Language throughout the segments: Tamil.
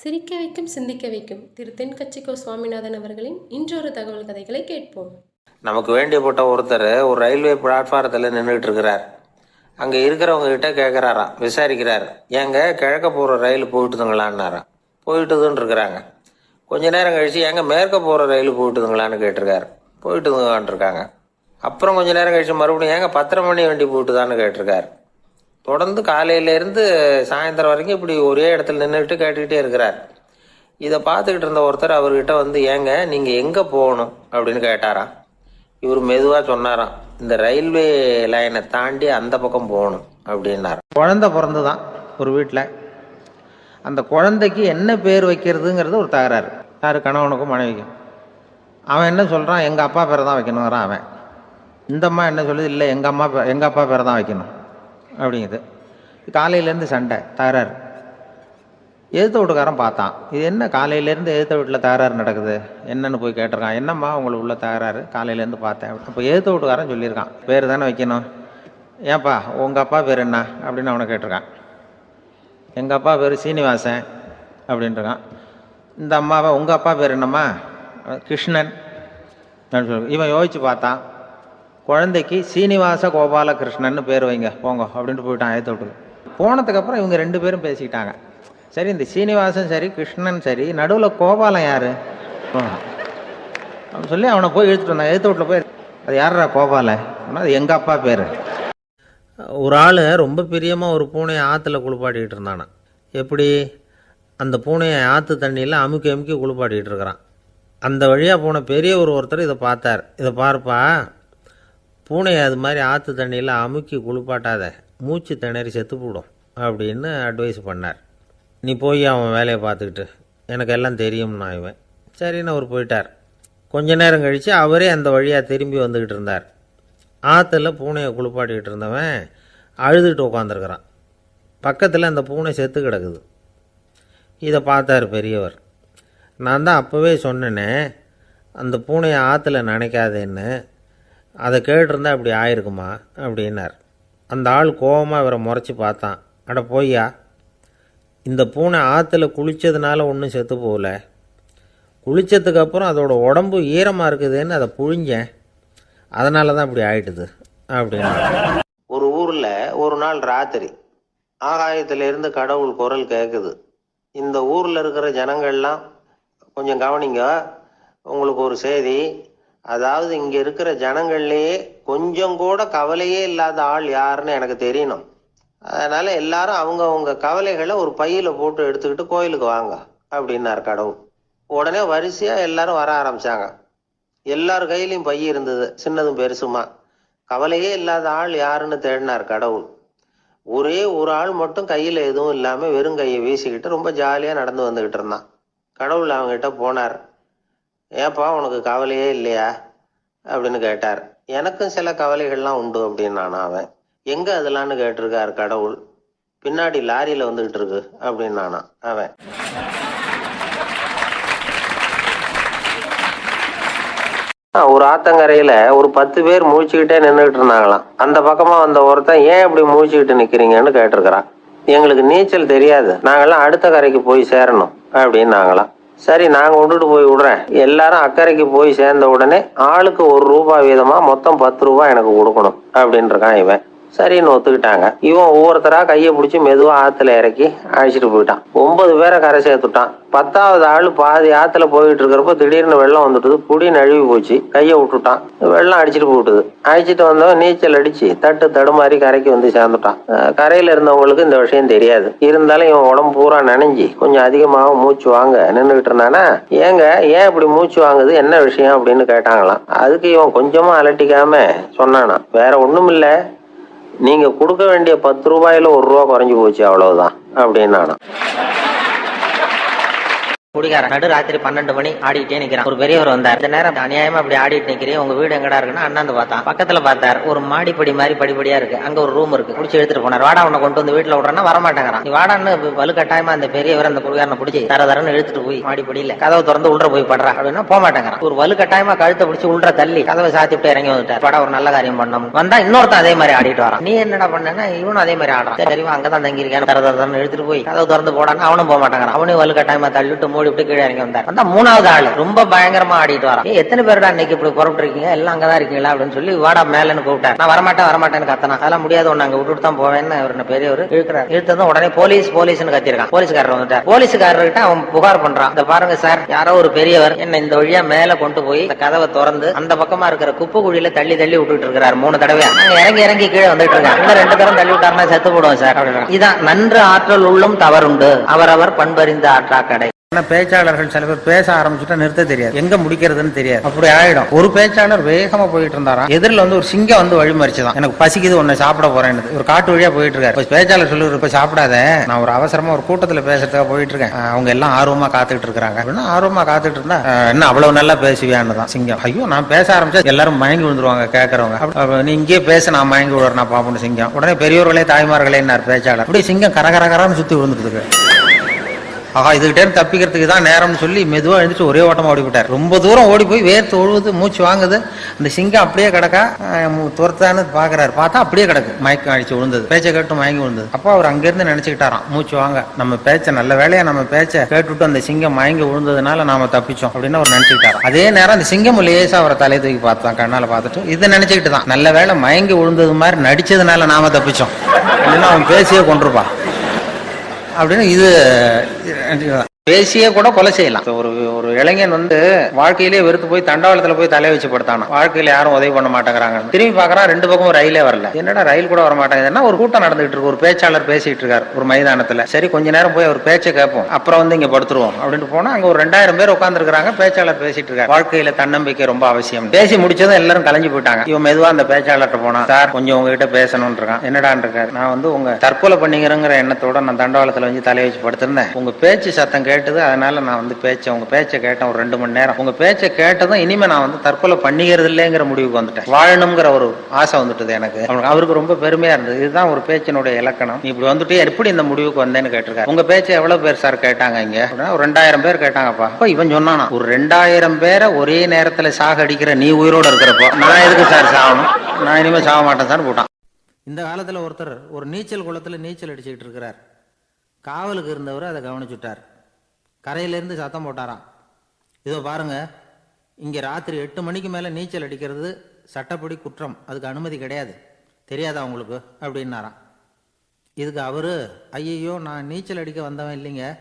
சிரிக்க வைக்கும் சிந்திக்க வைக்கும் திரு தென்கட்சிக்கோ சுவாமிநாதன் அவர்களின் இன்றொரு தகவல் கதைகளை கேட்போம். நமக்கு வேண்டியப்பட்ட ஒருத்தர் ஒரு ரயில்வே பிளாட்ஃபாரத்தில் நின்றுட்டு இருக்கிறார் அங்கே இருக்கிறவங்க கிட்ட கேட்குறாராம் விசாரிக்கிறார். ஏங்க கிழக்க போகிற ரயில் போயிட்டுதுங்களான்னாராம் போயிட்டுதுன்னு இருக்கிறாங்க கொஞ்ச நேரம் கழிச்சு ஏங்க மேற்க போகிற ரயில் போயிட்டுதுங்களான்னு கேட்டிருக்காரு. போயிட்டுதுங்களான் இருக்காங்க அப்புறம் கொஞ்ச நேரம் கழிச்சு மறுபடியும் ஏங்க பத்தரை மணி வண்டி போயிட்டுதான்னு கேட்டிருக்காரு. தொடர்ந்து காலையிலேருந்து சாயந்தரம் வரைக்கும் இப்படி ஒரே இடத்துல நின்றுட்டு கேட்டுக்கிட்டே இருக்கிறார். இதை பார்த்துக்கிட்டு இருந்த ஒருத்தர் அவர்கிட்ட வந்து ஏங்க நீங்கள் எங்கே போகணும்? அப்படின்னு கேட்டாராம். இவர் மெதுவாக சொன்னாராம் இந்த ரயில்வே லைனை தாண்டி அந்த பக்கம் போகணும் அப்படின்னார். குழந்தை பிறந்துதான் ஒரு வீட்டில் அந்த குழந்தைக்கு என்ன பேர் வைக்கிறதுங்கிறது ஒரு தகராறு. யார்? கணவனுக்கும் மனைவிக்கும். அவன் என்ன சொல்கிறான் எங்கள் அப்பா பேரை தான் வைக்கணுங்கிறான் அவன். இந்த அம்மா என்ன சொல்லுது? இல்லை எங்கள் அம்மா பே- எங்கள் அப்பா பேரை தான் வைக்கணும். அப்படிங்குது. காலையிலேருந்து சண்டை தகராறு. எதிர்த்த வீட்டுக்காரன் பார்த்தான். இது என்ன காலையிலேருந்து எதிர்த்த வீட்டில் தகராறு நடக்குது? என்னன்னு போய் கேட்டிருக்கான். என்னம்மா உங்களுக்கு உள்ள தகராறு? காலையிலேருந்து பார்த்தேன். அப்போ எதிர்த்த வீட்டுக்காரன் சொல்லியிருக்கான். பேர் தானே வைக்கணும்? ஏன்ப்பா உங்கள் அப்பா பேர் என்ன? அப்படின்னு அவனை கேட்டிருக்கான். எங்கள் அப்பா பேர் சீனிவாசன் அப்படின்ட்டுருக்கான். இந்த அம்மாவை உங்கள் அப்பா பேர் என்னம்மா? கிருஷ்ணன் அப்படின்னு சொல்லி இவன் யோசிச்சு பார்த்தான். குழந்தைக்கு சீனிவாச கோபாலகிருஷ்ணன் பேர் வைங்க. போங்க அப்படின்ட்டு போயிட்டான் ஏற்ற விட்டுக்கு போனதுக்கப்புறம் இவங்க ரெண்டு பேரும் பேசிக்கிட்டாங்க. சரி இந்த சீனிவாசன் சரி கிருஷ்ணன் சரி நடுவில் கோபாலன் யார்? அப்படின்னு சொல்லி அவனை போய் இழுத்துட்டு வந்தான் எழுத்து வீட்டில் போய் அது யாரா கோபாலன் அது எங்கள் அப்பா பேர். ஒரு ஆள் ரொம்ப பிரியமாக ஒரு பூனையை ஆற்றுல குளிப்பாட்டிக்கிட்டு இருந்தானா. எப்படி? அந்த பூனையை ஆற்று தண்ணியில் அமுக்கி அமுக்கி குளிப்பாட்டிகிட்டு இருக்கிறான். அந்த வழியாக போன ஒரு ஒருத்தர் இதை பார்த்தார். இதை பார்ப்பா பூனையை அது மாதிரி ஆற்று தண்ணியில் அமுக்கி குளிப்பாட்டாத மூச்சு திணறி செத்து போடும் அப்படின்னு அட்வைஸ் பண்ணார். நீ போய் அவன் வேலையை பார்த்துக்கிட்டு எனக்கு எல்லாம் தெரியும்னா இவன். சரின்னு அவர் போயிட்டார். கொஞ்ச நேரம் கழித்து அவரே அந்த வழியாக திரும்பி வந்துக்கிட்டு இருந்தார். ஆற்றுல பூனையை குளிப்பாட்டிக்கிட்டு இருந்தவன் அழுதுகிட்டு உட்காந்துருக்குறான் பக்கத்தில் அந்த பூனை செத்து கிடக்குது. இதை பார்த்தார் பெரியவர். நான் தான் அப்போவே சொன்னேனே அந்த பூனையை ஆற்றுல நினைக்காதேன்னு. அதை கேட்டிருந்தா அப்படி ஆயிருக்குமா? அப்படின்னார். அந்த ஆள் கோவமாக இவரை முறைச்சி பார்த்தான். அட போய்யா இந்த பூனை ஆற்றுல குளித்ததுனால ஒன்றும் செத்து போகல. குளித்ததுக்கப்புறம் அதோடய அதோட உடம்பு ஈரமாக இருக்குதுன்னு அதை புழிஞ்சேன். அதனால தான் இப்படி ஆயிட்டுது அப்படின்னு ஒரு ஊரில் ஒரு நாள் ராத்திரி ஆகாயத்திலிருந்து கடவுள் குரல் கேட்குது இந்த ஊரில் இருக்கிற ஜனங்கள்லாம் கொஞ்சம் கவனிங்க உங்களுக்கு ஒரு செய்தி அதாவது இங்கே இருக்கிற ஜனங்கள்லேயே கொஞ்சம் கூட கவலையே இல்லாத ஆள் யாருன்னு எனக்கு தெரியணும். அதனால எல்லாரும் அவங்க அவங்க கவலைகளை ஒரு பையில போட்டு எடுத்துக்கிட்டு கோயிலுக்கு வாங்க அப்படின்னார் கடவுள். உடனே வரிசையா எல்லாரும் வர ஆரம்பிச்சாங்க. எல்லார் கையிலையும் பைய இருந்தது சின்னதும் பெருசுமா. கவலையே இல்லாத ஆள் யாருன்னு தேடினார் கடவுள். ஒரே ஒரு ஆள் மட்டும் கையில எதுவும் இல்லாம வெறும் கையை வீசிக்கிட்டு ரொம்ப ஜாலியா நடந்து வந்துகிட்டு இருந்தான். கடவுள் அவங்ககிட்ட போனார். ஏப்பா உனக்கு கவலையே இல்லையா? அப்படின்னு கேட்டார். எனக்கும் சில கவலைகள்லாம் உண்டு அப்படின்னானா அவன் எங்க அதெல்லாம்னு கேட்டிருக்கார் கடவுள். பின்னாடி லாரியில வந்துகிட்டு இருக்கு அப்படின்னானா அவன் ஆ, ஒரு ஆத்தங்கரையில ஒரு பத்து பேர் மூழ்கிக்கிட்டே நின்றுட்டு இருந்தாங்களாம். அந்த பக்கமா வந்த ஒருத்தன் ஏன் இப்படி மூழ்கிக்கிட்டு நிக்கிறீங்கன்னு கேட்டிருக்கிறான். எங்களுக்கு நீச்சல் தெரியாது. நாங்கெல்லாம் அடுத்த கரைக்கு போய் சேரணும் அப்படின்னாங்களாம் சரி நாங்க விட்டுட்டு போய் விடுறேன். எல்லாரும் அக்கறைக்கு போய் சேர்ந்த உடனே ஆளுக்கு ஒரு ரூபாய் வீதமா மொத்தம் பத்து ரூபாய் எனக்கு கொடுக்கணும் அப்படின்னு இருக்கான் இவன். சரின்னு ஒத்துக்கிட்டாங்க. இவன் ஒவ்வொருத்தரா கையை பிடிச்சி மெதுவா ஆத்துல இறக்கி அழைச்சிட்டு போயிட்டான். ஒன்பது பேரை கரை சேர்த்துட்டான். பத்தாவது ஆள் பாதி ஆத்துல போயிட்டு இருக்கிறப்ப திடீர்னு வெள்ளம் வந்துட்டுது. புடி நழுவி போச்சு. கையை விட்டுட்டான். வெள்ளம் அடிச்சிட்டு போட்டுது அழைச்சிட்டு வந்தவன் நீச்சல் அடிச்சு தட்டு தடுமாறி கரைக்கு வந்து சேர்ந்துட்டான். கரையில் கரையில இருந்தவங்களுக்கு இந்த விஷயம் தெரியாது. இருந்தாலும் இவன் உடம்பு பூரா நனைஞ்சி கொஞ்சம் அதிகமாக மூச்சு வாங்க நின்றுகிட்டு இருந்தானா ஏங்க ஏன் இப்படி மூச்சு வாங்குது? என்ன விஷயம் அப்படின்னு கேட்டாங்களாம். அதுக்கு இவன் கொஞ்சமா அலட்டிக்காம சொன்னானா வேற ஒண்ணும் இல்லை நீங்க கொடுக்க வேண்டிய பத்து ரூபாயில ஒரு ரூபா குறைஞ்சு போச்சு அவ்வளவுதான் அப்படின்னு குடிகாரன். நடு ராத்திரி பன்னெண்டு மணி ஆடிட்டே நிக்கிறான். ஒரு பெரியவர் வந்தார். இந்த நேரம் அநியாயமா அப்படி ஆடிட்டு நிக்கிறேன் உங்க வீடு எங்கடா இருக்குன்னா அண்ணாந்து பார்த்தான். பக்கத்துல பார்த்தார். ஒரு மாடிப்படி மாதிரி படிப்படியா இருக்கு. அங்க ஒரு ரூம் இருக்கு. குடிச்சு எடுத்துட்டு போனார். வாடா உன்னை கொண்டு வந்து வீட்டுல விடுறேன்னா வரமாட்டேங்கிறான். நீ வாடான்னு வலுக்கட்டாயமா அந்த பெரியவர் அந்த குடிகாரனை பிடிச்சி தர தரன்னு எடுத்துட்டு போய் மாடிப்படியில கதவை திறந்து உள்ள போய் படுறா அப்படின்னா போக மாட்டேங்கிறான் ஒரு வலுக்கட்டாயமா கழுத்தை பிடிச்சி உள்ள தள்ளி கதவை சாத்திட்டு இறங்கி வந்துட்டார். படம் ஒரு நல்ல காரியம் பண்ணணும். வந்தா இன்னொருத்தன் அதே மாதிரி ஆடிட்டு வரான். நீ என்னடா பண்ணனா இவனும் அதே மாதிரி ஆடுறான். தெரியுமா அங்கதான் தங்கி இருக்கான் தர தரன்னு எடுத்துட்டு போய் கதவை திறந்து போடான்னு அவனும் போக மாட்டேங்கிறான் அவனையும் வலுக்கட்டாயமா தள்ளிட்டு மூடி விட்டு கீழே இறங்கி வந்தார். வந்தா மூணாவது ஆளு ரொம்ப பயங்கரமா ஆடிட்டு வரா எத்தனை பேருடா இன்னைக்கு இப்படி புறப்பட்டு இருக்கீங்க எல்லாம் அங்கதான் இருக்கீங்களா? அப்படின்னு சொல்லி வாடா மேலன்னு கூப்பிட்டார். நான் வரமாட்டேன் வரமாட்டேன்னு கத்தனா. அதெல்லாம் முடியாது ஒண்ணு அங்க விட்டுட்டு தான் போவேன்னு அவர் பெரியவர் இழுக்கிறார். இழுத்ததும் உடனே போலீஸ் போலீஸ்னு கத்திருக்கான். போலீஸ்காரர் வந்துட்டார். போலீஸ்காரர்கிட்ட அவன் புகார் பண்றான். இந்த பாருங்க சார் யாரோ ஒரு பெரியவர் என்ன இந்த வழியா மேல கொண்டு போய் இந்த கதவை திறந்து அந்த பக்கமா இருக்கிற குப்பை குழியில தள்ளி தள்ளி விட்டுட்டு இருக்கிறார் மூணு தடவை இறங்கி இறங்கி கீழே வந்துட்டு இருக்காங்க இன்னும் ரெண்டு தரம் தள்ளி விட்டாருன்னா செத்து போடுவோம் சார். இதான் நன்று ஆற்றல் உள்ளும் தவறுண்டு. அவரவர் பண்பறிந்த ஆற்றா கடை. பேச்சாளர்கள் சில பேர் பேச ஆரம்பிச்சுட்டா நிறுத்த தெரியாது. எங்க முடிக்கிறதுன்னு தெரியாது. அப்படி ஆயிடும். ஒரு பேச்சாளர் வேகமா போயிட்டு இருந்தாராம் எதிரில் வந்து ஒரு சிங்கம் வந்து வழிமறிச்சுதான் எனக்கு பசிக்குது ஒன்னு சாப்பிட போறேன் ஒரு காட்டு வழியா போயிட்டு இருக்காரு. பேச்சாளர் சொல்லி இப்ப சாப்பிடாத. நான் ஒரு அவசரமா ஒரு கூட்டத்துல பேசுறதுக்காக போயிட்டு இருக்கேன். அவங்க எல்லாம் ஆர்வமா காத்துக்கிட்டு இருக்காங்க அப்படின்னா ஆர்வமா காத்துட்டு இருந்தா என்ன அவ்வளவு நல்லா பேசுவியான்னு தான் சிங்கம். ஐயோ நான் பேச ஆரம்பிச்சா எல்லாரும் மயங்கி விழுந்துருவாங்க கேட்கறவங்க நீ இங்கேயே பேச நான் மயங்கி விடுறேன் நான் பாப்போம் சிங்கம். உடனே பெரியவர்களே தாய்மார்களே பேச்சாளர்? அப்படியே சிங்கம் கரகரகரான்னு சுத்தி விழுந்துட்டு இருக்கு ஆஹா இதுகிட்டே தப்பிக்கிறதுக்கு தான் நேரம்னு சொல்லி மெதுவாக எழுந்துச்சு ஒரே ஓட்டமாக ஓடி போட்டார் ரொம்ப தூரம் ஓடி போய் வேர்த்து ஒழுவுது மூச்சு வாங்குது. அந்த சிங்கம் அப்படியே கிடக்கா மு- துரத்தான்னு பார்க்குறாரு பார்த்தா அப்படியே கிடக்கு. மயக்கம் அடிச்சு விழுந்தது பேச்சை கேட்டு மயங்கி விழுந்தது அப்போ அவர் அங்கேருந்து நினச்சிக்கிட்டாராம். மூச்சு வாங்க. நம்ம பேச்ச நல்ல வேலையா நம்ம பேச்ச கேட்டுட்டு அந்த சிங்கம் மயங்கி விழுந்ததுனால நாம தப்பிச்சோம் அப்படின்னு அவர் நினைச்சுக்கிட்டாராம். அதே நேரம் அந்த சிங்கம் லேசாக அவரை தலை தூக்கி பார்த்தான். கண்ணால் பார்த்துட்டு இதை நினச்சிக்கிட்டு தான். நல்ல வேலை மயங்கி விழுந்தது மாதிரி நடிச்சதுனால நாம தப்பிச்சோம். இல்லைன்னா அவன் பேசியே கொண்டிருப்பான் அப்படின்னு இது பேசியே கூட கொலை செய்யலாம். ஒரு ஒரு இளைஞன் வந்து வாழ்க்கையிலே வெறுத்து போய் தண்டவாளத்துல போய் தலை வச்சு படுத்தானா? வாழ்க்கையில யாரும் உதவி பண்ண மாட்டேங்கிறாங்க. திரும்பி பாக்குறான் ரெண்டு பக்கம் ரயிலே வரல. என்னடா ரயில் கூட வர மாட்டேங்குதுன்னா ஒரு கூட்டம் நடந்துகிட்டு இருக்கு? ஒரு பேச்சாளர் பேசிட்டு இருக்காரு ஒரு மைதானத்துல. சரி கொஞ்ச நேரம் போய் அவர் பேச்சை கேட்போம். அப்புறம் வந்து இங்க படுத்துருவோம் அப்படின்ட்டு போனா அங்க ஒரு ரெண்டாயிரம் பேர் உட்கார்ந்து பேச்சாளர் பேசிட்டு இருக்காரு. வாழ்க்கையில தன்னம்பிக்கை ரொம்ப அவசியம். பேசி முடிச்சதும் எல்லாரும் கலைஞ்சு போயிட்டாங்க. இவன் மெதுவா அந்த பேச்சாளர்கிட்ட போனா சார் கொஞ்சம் உங்ககிட்ட பேசணும்னு இருக்கான். என்னடான்னு இருக்காரு? நான் வந்து உங்க தற்கொலை பண்ணிக்கிறேங்கிற எண்ணத்தோட நான் தண்டவாளத்துல வந்து தலையை வச்சு படுத்திருந்தேன். உங்க பேச்சு சத்தம் கேட்டு கேட்டது அதனால நான் வந்து பேச்சை உங்க பேச்சை கேட்டேன் ஒரு ரெண்டு மணி நேரம். உங்க பேச்சை கேட்டதும் இனிமே நான் வந்து தற்கொலை பண்ணிக்கிறது இல்லைங்கிற முடிவுக்கு வந்துட்டேன். வாழணுங்கிற ஒரு ஆசை வந்துட்டது எனக்கு. அவருக்கு ரொம்ப பெருமையா இருந்தது. இதுதான் ஒரு பேச்சினுடைய இலக்கணம். இப்படி வந்துட்டு எப்படி இந்த முடிவுக்கு வந்தேன்னு கேட்டிருக்காரு. உங்க பேச்சை எவ்வளவு பேர் சார் கேட்டாங்க இங்க? அப்படின்னா ஒரு ரெண்டாயிரம் பேர் கேட்டாங்கப்பா. அப்ப இவன் சொன்னானா ஒரு ரெண்டாயிரம் பேரை ஒரே நேரத்துல சாக அடிக்கிற நீ உயிரோட இருக்கிறப்போ நான் எதுக்கு சார் சாகணும்? நான் இனிமே சாக மாட்டேன் சார் போட்டான். இந்த காலத்துல ஒருத்தர் ஒரு நீச்சல் குளத்துல நீச்சல் அடிச்சுக்கிட்டு இருக்கிறார். காவலுக்கு இருந்தவர் அதை கவனிச்சுட்டார். கரையிலேருந்து சத்தம் போட்டாராம். இதோ பாருங்க இங்கே ராத்திரி எட்டு மணிக்கு மேலே நீச்சல் அடிக்கிறது சட்டப்படி குற்றம். அதுக்கு அனுமதி கிடையாது. தெரியாதா உங்களுக்கு? அப்படின்னாராம். இதுக்கு அவர் ஐயையோ நான் நீச்சல் அடிக்க வந்தவன் இல்லைங்க.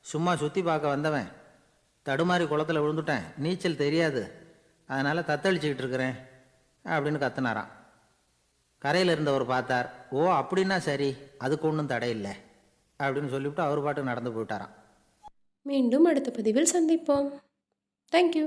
சும்மா சுற்றி பார்க்க வந்தவன். தடுமாறி குளத்துல விழுந்துட்டேன். நீச்சல் தெரியாது. அதனால் தத்தளிச்சுக்கிட்டு இருக்கிறேன் அப்படின்னு கத்துனாராம். கரையில் இருந்தவர் பார்த்தார் ஓ அப்படின்னா சரி. அதுக்கு ஒன்றும் தடையில்லை அப்படின்னு சொல்லிவிட்டு அவர் பாட்டு நடந்து போயிட்டாராம். மீண்டும் அடுத்த பதிவில் சந்திப்போம். தேங்க்யூ